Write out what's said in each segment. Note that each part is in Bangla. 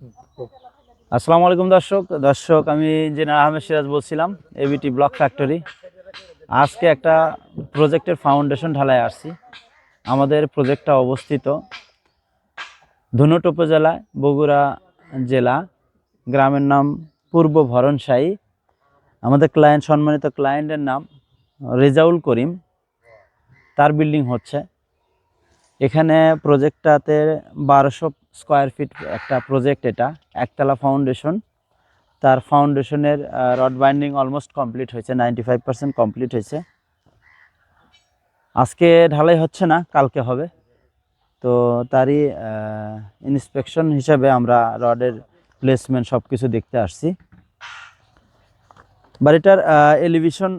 আসসালামু আলাইকুম দর্শক। দর্শক, আমি জেনারেল আহমেদ সিরাজ বলছিলাম এবিটি ব্লক ফ্যাক্টরি আজকে একটা প্রজেক্টের ফাউন্ডেশন ঢালায় আসছি। আমাদের প্রজেক্টটা অবস্থিত ধুনট উপজেলায় বগুড়া জেলা, গ্রামের নাম পূর্ব ভরণশাহী আমাদের ক্লায়েন্ট সম্মানিত ক্লায়েন্টের নাম রেজাউল করিম। তার বিল্ডিং হচ্ছে। এখানে প্রজেক্টটাতে বারোশো স্কোয়ার ফিট একটা প্রজেক্ট এটা, একতলা ফাউন্ডেশন তার ফাউন্ডেশনের রড বাইন্ডিং অলমোস্ট কমপ্লিট হয়েছে নাইনটি ফাইভ পার্সেন্ট কমপ্লিট হয়েছে। আজকে ঢালাই হচ্ছে না, কালকে হবে। তো তারই ইন্সপেকশন হিসাবে আমরা রডের প্লেসমেন্ট সব কিছু দেখতে আসছি। বাড়িটার এলিভিশন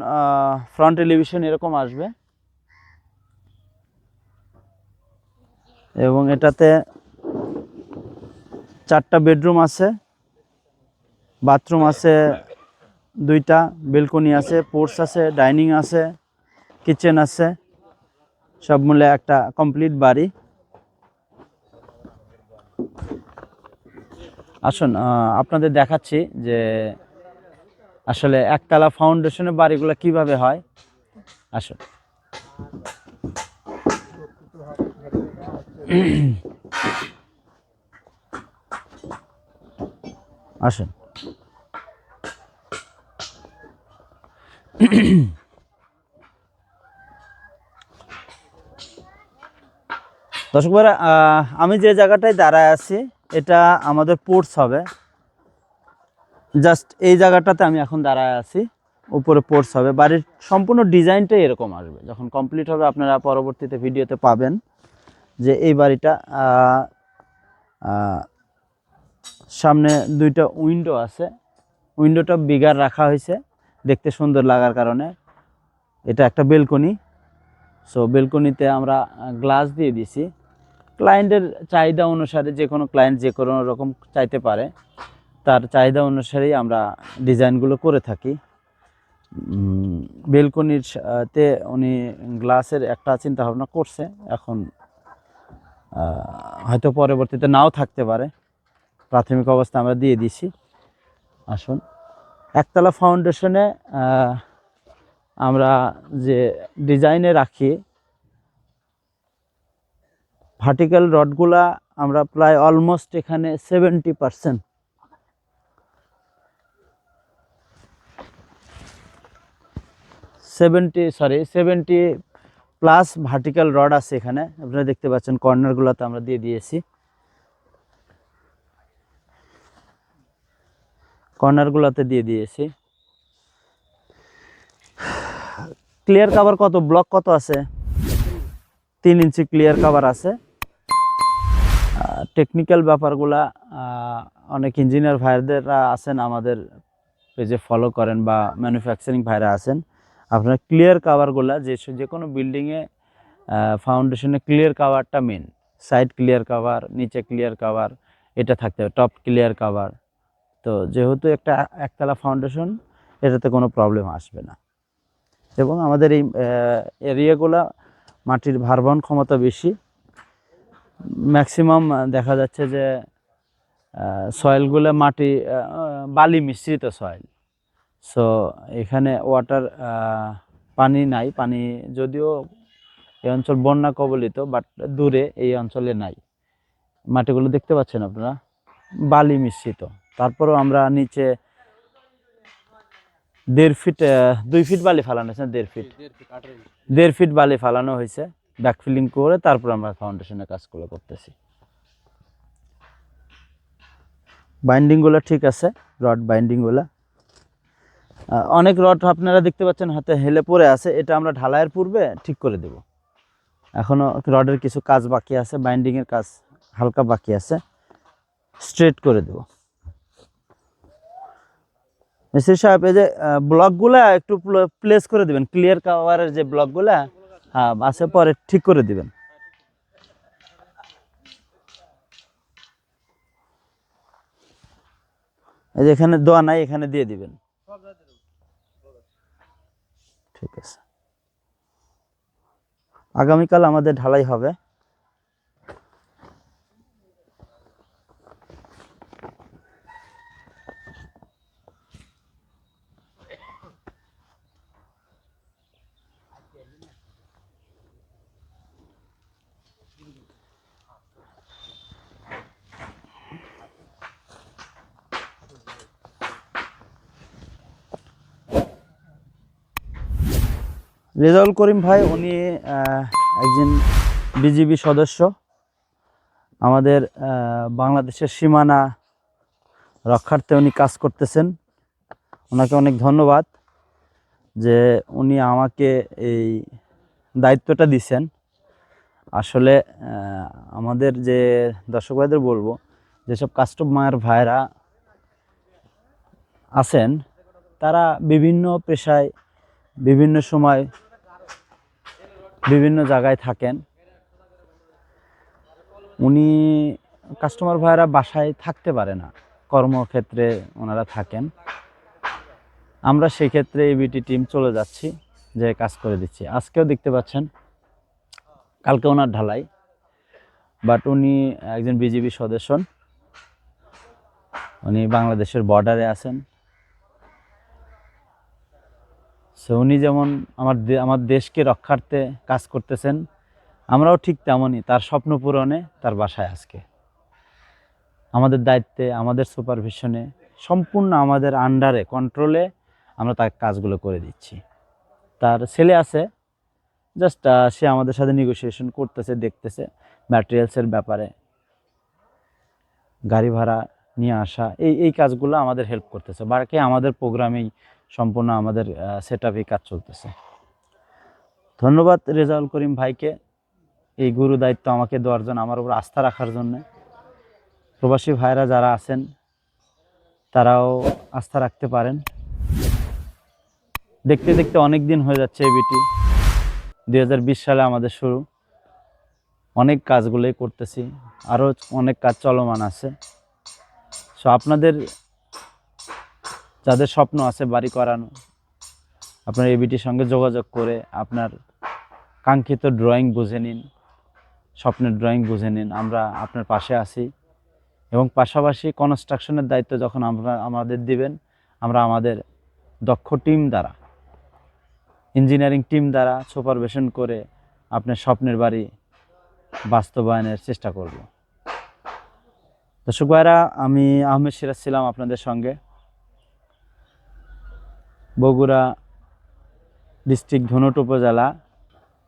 ফ্রন্ট এলিভিশন এরকম আসবে। এবং এটাতে চারটা বেডরুম আছে, বাথরুম আছে, দুইটা বেলকনি আছে পোর্টস আছে, ডাইনিং আছে, কিচেন আছে, সব মিলে একটা কমপ্লিট বাড়ি। আসুন আপনাদের দেখাচ্ছি যে আসলে একতলা ফাউন্ডেশনের বাড়িগুলো কীভাবে হয়। আসুন। আসুন। দর্শক আহ, আমি যে জায়গাটায় দাঁড়ায় আছি এটা আমাদের পোর্টস হবে। জাস্ট এই জায়গাটাতে আমি এখন দাঁড়ায় আছি উপরে পোর্টস হবে। বাড়ির সম্পূর্ণ ডিজাইনটাই এরকম আসবে। যখন কমপ্লিট হবে আপনারা পরবর্তীতে ভিডিওতে পাবেন। যে এই বাড়িটা সামনে দুইটা উইন্ডো আছে। উইন্ডোটা বিগার রাখা হয়েছে, দেখতে সুন্দর লাগার কারণে। এটা একটা বেলকনি। সো বেলকনিতে আমরা গ্লাস দিয়ে দিছি। ক্লায়েন্টের চাহিদা অনুসারে যে কোনো ক্লায়েন্ট যে কোনো রকম চাইতে পারে। তার চাহিদা অনুসারেই আমরা ডিজাইনগুলো করে থাকি। বেলকনির তে উনি গ্লাসের একটা চিন্তা ভাবনা করছে। এখন হয়তো পরবর্তীতে নাও থাকতে পারে। প্রাথমিক অবস্থা আমরা দিয়ে দিছি। আসুন। একতলা ফাউন্ডেশনে আমরা যে ডিজাইনে রাখি ভার্টিক্যাল রডগুলা আমরা প্রায় অলমোস্ট এখানে seventy percent seventy sorry seventy plus vertical rod আছে এখানে। আপনারা দেখতে পাচ্ছেন, কর্নারগুলোতে আমরা দিয়ে দিয়েছি। কর্নারগুলোতে দিয়ে দিয়েছি। ক্লিয়ার কাভার কত? ব্লক কত আছে? তিন ইঞ্চি ক্লিয়ার কাভার আছে। টেকনিক্যাল ব্যাপারগুলা অনেক ইঞ্জিনিয়ার ভাইদেররা আছেন, আমাদের পেজে ফলো করেন বা ম্যানুফ্যাকচারিং ভাইরা আছেন। আপনার ক্লিয়ার কাভারগুলো যে যে কোনো বিল্ডিংয়ে ফাউন্ডেশনে ক্লিয়ার কাভারটা মেন সাইড ক্লিয়ার কাভার নিচে ক্লিয়ার কাভার এটা থাকতে হবে টপ ক্লিয়ার কাভার তো যেহেতু একটা একতলা ফাউন্ডেশন এটাতে কোনো প্রবলেম আসবে না। এবং আমাদের এই এরিয়াগুলো মাটির ভারবহন ক্ষমতা বেশি। ম্যাক্সিমাম দেখা যাচ্ছে যে সয়েলগুলো মাটি বালি মিশ্রিত সয়েল সো এখানে ওয়াটার পানি নাই। পানি যদিও এই অঞ্চল বন্যা কবলিত বাট দূরে এই অঞ্চলে নাই। মাটিগুলো দেখতে পাচ্ছেন আপনারা? বালি মিশ্রিত। তারপরেও আমরা নিচে দেড় ফিট দুই ফিট বালি ফালানো হয়েছে দেড় ফিট দেড় ফিট বালি ফালানো হয়েছে ব্যাকফিলিং করে তারপর আমরা ফাউন্ডেশনের কাজগুলো করতেছি। বাইন্ডিংগুলো ঠিক আছে রড বাইন্ডিংগুলো অনেক রড আপনারা দেখতে পাচ্ছেন, হাতে হেলে পড়ে আছে। এটা আমরা ঢালাইয়ের পূর্বে ঠিক করে দেব। এখনও রডের কিছু কাজ বাকি আছে বাইন্ডিংয়ের কাজ হালকা বাকি আছে। স্ট্রেট করে দেব। মিস্ত্রি সাহেব, এই যে ব্লকগুলা একটু প্লেস করে দিবেন। ক্লিয়ার কাভারের যে ব্লকগুলা হ্যাঁ আছে, পরে ঠিক করে দিবেন। এই যে এখানে দোয়া নাই, এখানে দিয়ে দিবেন। ঠিক আছে। আগামীকাল আমাদের ঢালাই হবে। রেজাউল করিম ভাই, উনি একজন বিজিবি সদস্য। আমাদের বাংলাদেশের সীমানা রক্ষার্থে উনি কাজ করতেছেন। ওনাকে অনেক ধন্যবাদ যে উনি আমাকে এই দায়িত্বটা দিছেন। আসলে আমাদের যে দর্শক ভাইদের বলব, যেসব কাস্টমার ভাইরা আছেন, তারা বিভিন্ন পেশায়, বিভিন্ন সময় বিভিন্ন জায়গায় থাকেন। উনি কাস্টমার ভাইরা বাসায় থাকতে পারে না। কর্মক্ষেত্রে ওনারা থাকেন। আমরা সেই ক্ষেত্রে এবিটি টিম চলে যাচ্ছি, যে কাজ করে দিচ্ছি। আজকেও দেখতে পাচ্ছেন, কালকে ওনার ঢালাই। বাট উনি একজন বিজেপি সদস্য। উনি বাংলাদেশের বর্ডারে আছেন। সো উনি যেমন আমার আমার দেশকে রক্ষার্থে কাজ করতেছেন, আমরাও ঠিক তেমনই তার স্বপ্ন পূরণে তার বাসায় আজকে। আমাদের দায়িত্বে, আমাদের সুপারভিশনে সম্পূর্ণ আমাদের আন্ডারে কন্ট্রোলে আমরা তার কাজগুলো করে দিচ্ছি। তার ছেলে আছে জাস্ট সে আমাদের সাথে নেগোসিয়েশন করতেছে, দেখতেছে ম্যাটেরিয়ালসের ব্যাপারে। গাড়ি ভাড়া নিয়ে আসা, এই এই কাজগুলো আমাদের হেল্প করতেছে। বাকি আমাদের প্রোগ্রামেই সম্পূর্ণ আমাদের সেট কাজ চলতেছে। ধন্যবাদ রেজাউল করিম ভাইকে এই গুরু দায়িত্ব আমাকে দেওয়ার জন্য, আমার উপর আস্থা রাখার জন্য। প্রবাসী ভাইরা যারা আছেন, তারাও আস্থা রাখতে পারেন। দেখতে দেখতে অনেক দিন হয়ে যাচ্ছে এই বিটি। দু হাজার বিশ সালে আমাদের শুরু। অনেক কাজগুলোই করতেছি। আরও অনেক কাজ চলমান আছে। সো আপনাদের যাদের স্বপ্ন আছে বাড়ি করানো, আপনার এবিটির সঙ্গে যোগাযোগ করে আপনার কাঙ্ক্ষিত ড্রয়িং বুঝে নিন, স্বপ্নের ড্রয়িং বুঝে নিন, আমরা আপনার পাশে আছি। এবং পাশাপাশি কনস্ট্রাকশনের দায়িত্ব যখন আমরা, আমাদের দিবেন, আমরা আমাদের দক্ষ টিম দ্বারা ইঞ্জিনিয়ারিং টিম দ্বারা সুপারভিশন করে আপনার স্বপ্নের বাড়ি বাস্তবায়নের চেষ্টা করব। দর্শক ভাইরা, আমি আহমেদ সিরাজ ছিলাম আপনাদের সঙ্গে। বগুড়া ডিস্ট্রিক্ট ধুনট উপজেলা,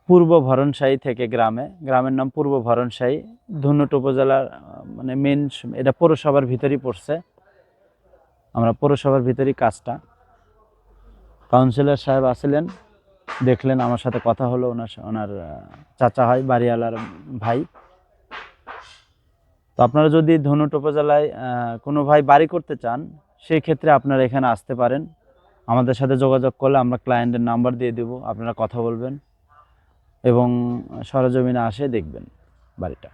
পূর্ব ভরণশাহী থেকে গ্রামে। গ্রামের নাম পূর্ব ভরণশাহী। ধুনট উপজেলার মানে মেন এটা পৌরসভার ভিতরেই পড়ছে। আমরা পৌরসভার ভিতরেই কাজটা। কাউন্সিলর সাহেব আসলেন, দেখলেন আমার সাথে কথা হলো ওনার ওনার চাচা হয়, বাড়িওয়ালার ভাই। তো আপনারা যদি ধনুট উপজেলায় কোনো ভাই বাড়ি করতে চান, সেই ক্ষেত্রে আপনারা এখানে আসতে পারেন। আমাদের সাথে যোগাযোগ করলে আমরা ক্লায়েন্টের নাম্বার দিয়ে দেব, আপনারা কথা বলবেন এবং সরজমিনে আসে দেখবেন বাড়িটা।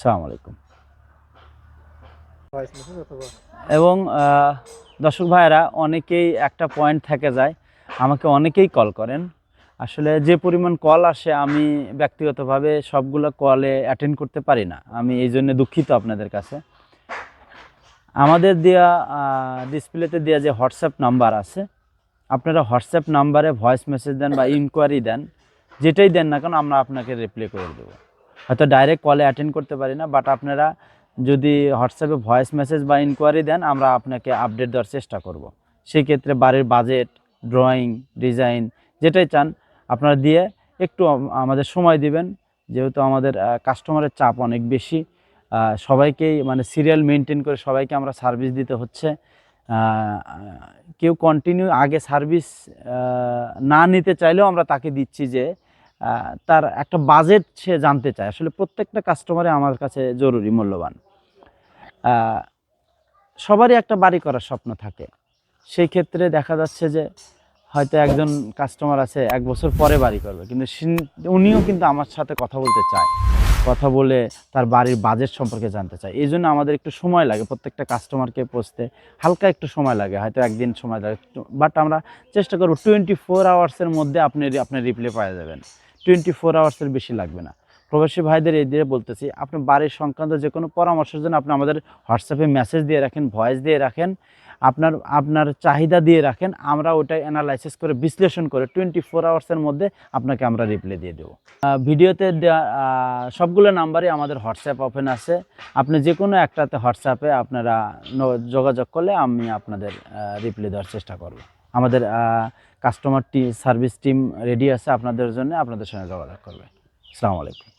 সালাম আলাইকুম। এবং দর্শক ভাইয়েরা, অনেকেই একটা পয়েন্ট থেকে যায়, আমাকে অনেকেই কল করেন। আসলে যে পরিমাণ কল আসে, আমি ব্যক্তিগতভাবে সবগুলো কলে অ্যাটেন্ড করতে পারি না। আমি এই জন্য দুঃখিত আপনাদের কাছে। আমাদের দেওয়া ডিসপ্লেতে দেওয়া যে হোয়াটসঅ্যাপ নাম্বার আছে আপনারা হোয়াটসঅ্যাপ নাম্বারে ভয়েস মেসেজ দেন বা ইনকোয়ারি দেন, যেটাই দেন না কেন আমরা আপনাকে রিপ্লাই করে দেবো। হয়তো ডাইরেক্ট কলে অ্যাটেন্ড করতে পারি না বাট আপনারা যদি হোয়াটসঅ্যাপে ভয়েস মেসেজ বা ইনকোয়ারি দেন, আমরা আপনাকে আপডেট দেওয়ার চেষ্টা করব। সেই ক্ষেত্রে বাড়ির বাজেট ড্রয়িং ডিজাইন যেটাই চান, আপনারা দিয়ে একটু আমাদের সময় দিবেন। যেহেতু আমাদের কাস্টমারের চাপ অনেক বেশি সবাইকেই মানে সিরিয়াল মেনটেন করে সবাইকে আমরা সার্ভিস দিতে হচ্ছে। কেউ কন্টিনিউ আগে সার্ভিস না নিতে চাইলেও আমরা তাকে দিচ্ছি যে তার একটা বাজেট সে জানতে চায়। আসলে প্রত্যেকটা কাস্টমারে আমার কাছে জরুরি, মূল্যবান। সবারই একটা বাড়ি করার স্বপ্ন থাকে। সেই ক্ষেত্রে দেখা যাচ্ছে যে, হয়তো একজন কাস্টমার আছে, এক বছর পরে বাড়ি করবে, কিন্তু উনিও কিন্তু আমার সাথে কথা বলতে চায়। কথা বলে তার বাড়ির বাজেট সম্পর্কে জানতে চায়। এই জন্য আমাদের একটু সময় লাগে, প্রত্যেকটা কাস্টমারকে পৌঁছতে হালকা একটু সময় লাগে, হয়তো একদিন সময় লাগে বাট আমরা চেষ্টা করব টোয়েন্টি ফোর আওয়ার্সের মধ্যে আপনি আপনার রিপ্লাই পাওয়া যাবেন। টোয়েন্টি ফোর আওয়ার্সের বেশি লাগবে না। প্রবাসী ভাইদের এই দিয়ে বলতেছি, আপনি বাড়ির সংক্রান্ত যে কোনো পরামর্শের জন্য আপনি আমাদের হোয়াটসঅ্যাপে মেসেজ দিয়ে রাখেন ভয়েস দিয়ে রাখেন। আপনার আপনার চাহিদা দিয়ে রাখেন, আমরা ওটা অ্যানালাইসিস করে বিশ্লেষণ করে টোয়েন্টি ফোর আওয়ার্সের মধ্যে আপনাকে আমরা রিপ্লাই দিয়ে দেবো। ভিডিওতে সবগুলো নাম্বারই আমাদের হোয়াটসঅ্যাপ ওপেন আছে। আপনি যে কোনো একটাতে হোয়াটসঅ্যাপে আপনারা যোগাযোগ করলে আমি আপনাদের রিপ্লাই দেওয়ার চেষ্টা করব। আমাদের কাস্টমার টি সার্ভিস টিম রেডি আছে আপনাদের জন্য, আপনাদের সঙ্গে যোগাযোগ করবে। আসসালামু আলাইকুম।